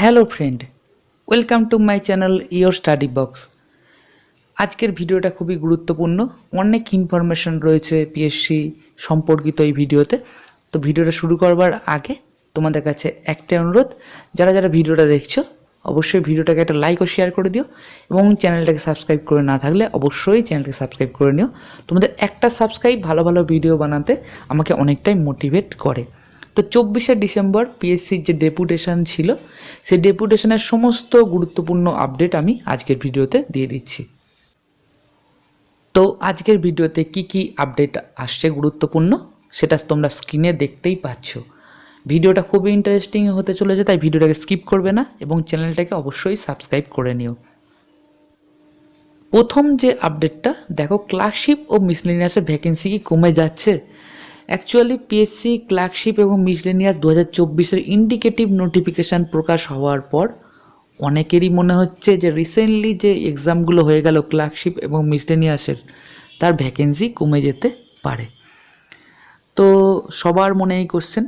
Hello friend welcome to my channel your study box আজকের ভিডিওটা খুবই গুরুত্বপূর্ণ। অনেক ইনফরমেশন রয়েছে পিএসসি সম্পর্কিত এই ভিডিওতে। তো ভিডিওটা শুরু করবার আগে তোমাদের কাছে একটা অনুরোধ, যারা যারা ভিডিওটা দেখছ, অবশ্যই ভিডিওটাকে একটা লাইক ও শেয়ার করে দিও এবং চ্যানেলটাকে সাবস্ক্রাইব করে না থাকলে অবশ্যই চ্যানেলটাকে সাবস্ক্রাইব করে নিও। তোমাদের একটা সাবস্ক্রাইব ভালো ভালো ভিডিও বানাতে আমাকে অনেকটাই মোটিভেট করে। তো চব্বিশে ডিসেম্বর পিএসসির যে ডেপুটেশন ছিল, সেই ডেপুটেশনের সমস্ত গুরুত্বপূর্ণ আপডেট আমি আজকের ভিডিওতে দিয়ে দিচ্ছি। তো আজকের ভিডিওতে কি কি আপডেট আসছে গুরুত্বপূর্ণ, সেটা তোমরা স্ক্রিনে দেখতেই পাচ্ছ। ভিডিওটা খুবই ইন্টারেস্টিং হতে চলেছে, তাই ভিডিওটাকে স্কিপ করবে না এবং চ্যানেলটাকে অবশ্যই সাবস্ক্রাইব করে নিও। প্রথম যে আপডেটটা, দেখো ক্লার্কশিপ ও মিসলেনিয়াসের ভ্যাকেন্সি কি কমে যাচ্ছে? অ্যাকচুয়ালি পিএসসি ক্লার্কশিপ এবং মিসলেনিয়াস দু হাজার চব্বিশের ইন্ডিকেটিভ নোটিফিকেশান প্রকাশ হওয়ার পর অনেকেরই মনে হচ্ছে যে রিসেন্টলি যে এক্সামগুলো হয়ে গেল ক্লার্কশিপ এবং মিসলেনিয়াসের তার ভ্যাকেন্সি কমে যেতে পারে। তো সবার মনে এই কোশ্চেন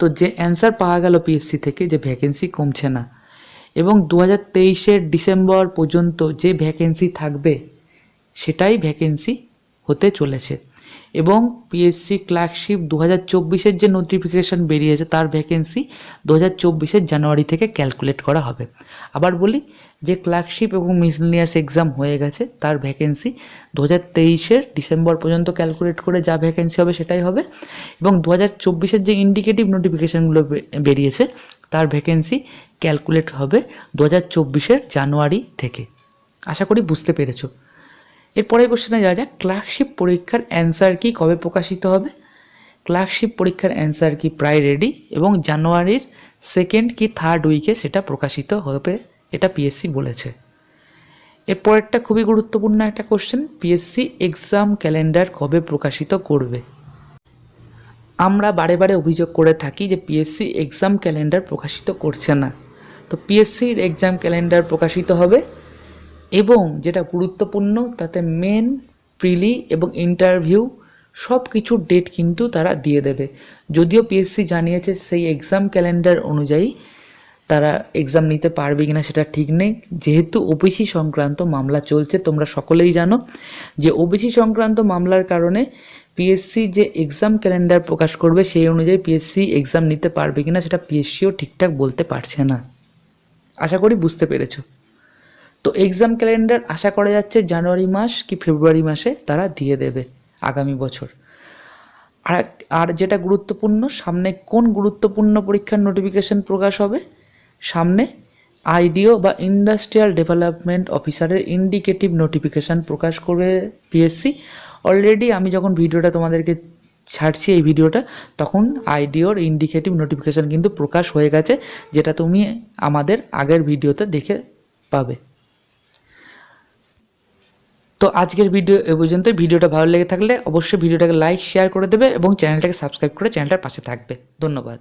তো যে অ্যান্সার পাওয়া গেল পিএসসি থেকে যে ভ্যাকেন্সি কমছে না, এবং দু হাজার তেইশের ডিসেম্বর পর্যন্ত যে ভ্যাকেন্সি থাকবে, সেটাই ভ্যাকেন্সি হতে চলেছে। এবং পিএসসি ক্লার্কশিপ দু হাজার চব্বিশের যে নোটিফিকেশান বেরিয়েছে, তার ভ্যাকেন্সি দু হাজার চব্বিশের জানুয়ারি থেকে ক্যালকুলেট করা হবে। আবার বলি, যে ক্লার্কশিপ এবং মিসলিনিয়াস এক্সাম হয়ে গেছে, তার ভ্যাকেন্সি দু হাজার তেইশের ডিসেম্বর পর্যন্ত ক্যালকুলেট করে যা ভ্যাকেন্সি হবে সেটাই হবে। এবং দু হাজার চব্বিশের যে ইন্ডিকেটিভ নোটিফিকেশানগুলো বেরিয়েছে, তার ভ্যাকেন্সি ক্যালকুলেট হবে দু হাজার চব্বিশের জানুয়ারি থেকে। আশা করি বুঝতে পেরেছ। এরপরের কোশ্চেনে যাওয়া যাক ক্লার্কশিপ পরীক্ষার অ্যান্সার কি, কবে প্রকাশিত হবে? ক্লার্কশিপ পরীক্ষার অ্যান্সার কি প্রায় রেডি এবং জানুয়ারির সেকেন্ড কি থার্ড উইকে সেটা প্রকাশিত হবে, এটা পিএসসি বলেছে। এরপরেরটা খুবই গুরুত্বপূর্ণ একটা কোশ্চেন পিএসসি এক্সাম ক্যালেন্ডার কবে প্রকাশিত করবে? আমরা বারে বারে অভিযোগ করে থাকি যে পিএসসি এক্সাম ক্যালেন্ডার প্রকাশিত করছে না। তো পিএসসির এক্সাম ক্যালেন্ডার প্রকাশিত হবে এবং যেটা গুরুত্বপূর্ণ, তাতে মেন প্রিলি এবং ইন্টারভিউ সব কিছুর ডেট কিন্তু তারা দিয়ে দেবে। যদিও পিএসসি জানিয়েছে সেই এক্সাম ক্যালেন্ডার অনুযায়ী তারা এক্সাম নিতে পারবে কিনা সেটা ঠিক নেই। যেহেতু ওবিসি সংক্রান্ত মামলা চলছে, তোমরা সকলেই জানো যে ওবিসি সংক্রান্ত মামলার কারণে পিএসসি যে এক্সাম ক্যালেন্ডার প্রকাশ করবে সেই অনুযায়ী পিএসসি এক্সাম নিতে পারবে কিনা সেটা পিএসসিও ঠিকঠাক বলতে পারছে না। আশা করি বুঝতে পেরেছ। তো এক্সাম ক্যালেন্ডার আশা করা যাচ্ছে জানুয়ারি মাস কি ফেব্রুয়ারি মাসে তারা দিয়ে দেবে আগামী বছর। আর আর যেটা গুরুত্বপূর্ণ, সামনে কোন গুরুত্বপূর্ণ পরীক্ষার নোটিফিকেশন প্রকাশ হবে? সামনে আইডিও বা ইন্ডাস্ট্রিয়াল ডেভেলপমেন্ট অফিসারের ইন্ডিকেটিভ নোটিফিকেশান প্রকাশ করবে পিএসসি অলরেডি আমি যখন ভিডিওটা তোমাদেরকে ছাড়ছি এই ভিডিওটা, তখন আইডিওর ইন্ডিকেটিভ নোটিফিকেশান কিন্তু প্রকাশ হয়ে গেছে, যেটা তুমি আমাদের আগের ভিডিওতে দেখে পাবে। তো আজকের ভিডিও এ পর্যন্ত ভিডিওটা ভালো লেগে থাকলে অবশ্যই ভিডিওটাকে লাইক শেয়ার করে দেবে এবং চ্যানেলটাকে সাবস্ক্রাইব করে চ্যানেলটার পাশে থাকবে। ধন্যবাদ।